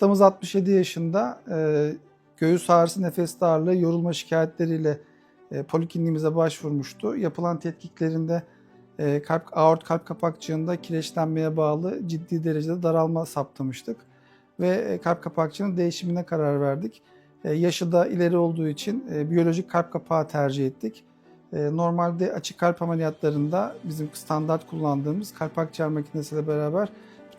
Hastamız 67 yaşında. E, göğüs ağrısı, nefes darlığı, yorulma şikayetleriyle e, polikliniğimize başvurmuştu. Yapılan tetkiklerinde e, kalp aort kalp kapakçığında kireçlenmeye bağlı ciddi derecede daralma saptamıştık ve e, kalp kapakçığının değişimine karar verdik. E, yaşı da ileri olduğu için biyolojik kalp kapağı tercih ettik. Normalde açık kalp ameliyatlarında bizim standart kullandığımız kalp akciğer makinesiyle beraber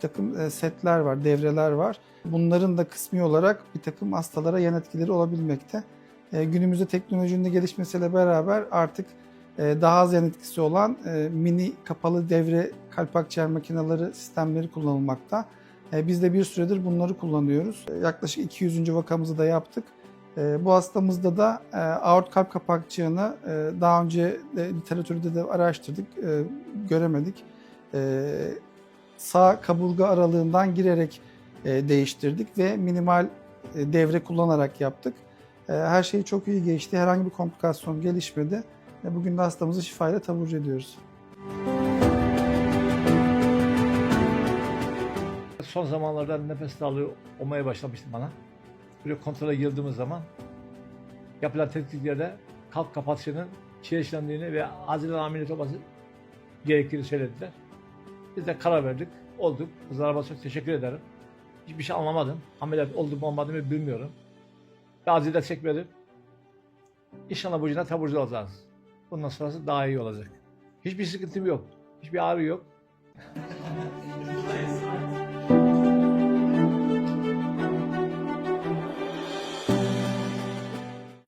takım e, setler var, devreler var. Bunların da kısmi olarak bir takım hastalara yan etkileri olabilmekte. E, günümüzde teknolojinin de gelişmesiyle beraber artık e, daha az yan etkisi olan mini kapalı devre kalp akciğer makineleri sistemleri kullanılmakta. Biz de bir süredir bunları kullanıyoruz. Yaklaşık 200. vakamızı da yaptık. Bu hastamızda da aort kalp kapakçığını daha önce de literatürde de araştırdık, göremedik. Sağ kaburga aralığından girerek e, değiştirdik ve minimal e, devre kullanarak yaptık. E, Her şey çok iyi geçti, herhangi bir komplikasyon gelişmedi. Bugün de hastamızı şifayla taburcu ediyoruz. Son zamanlarda nefes darlığı olmaya başlamıştı bana. Böyle kontrole girdiğimiz zaman yapılan tetkiklerde kalp kapatışının kireçlendiğini ve acilen ameliyat olması gerektiğini söylediler. Biz de karar verdik. Olduk. Kızlarıma çok teşekkür ederim. Hiçbir şey anlamadım. Ameliyat oldum mu olmadı mı bilmiyorum. Ve acile çekmedim. İnşallah bu yüzden taburcu olacağız. Bundan sonrası daha iyi olacak. Hiçbir sıkıntım yok. Hiçbir ağrı yok.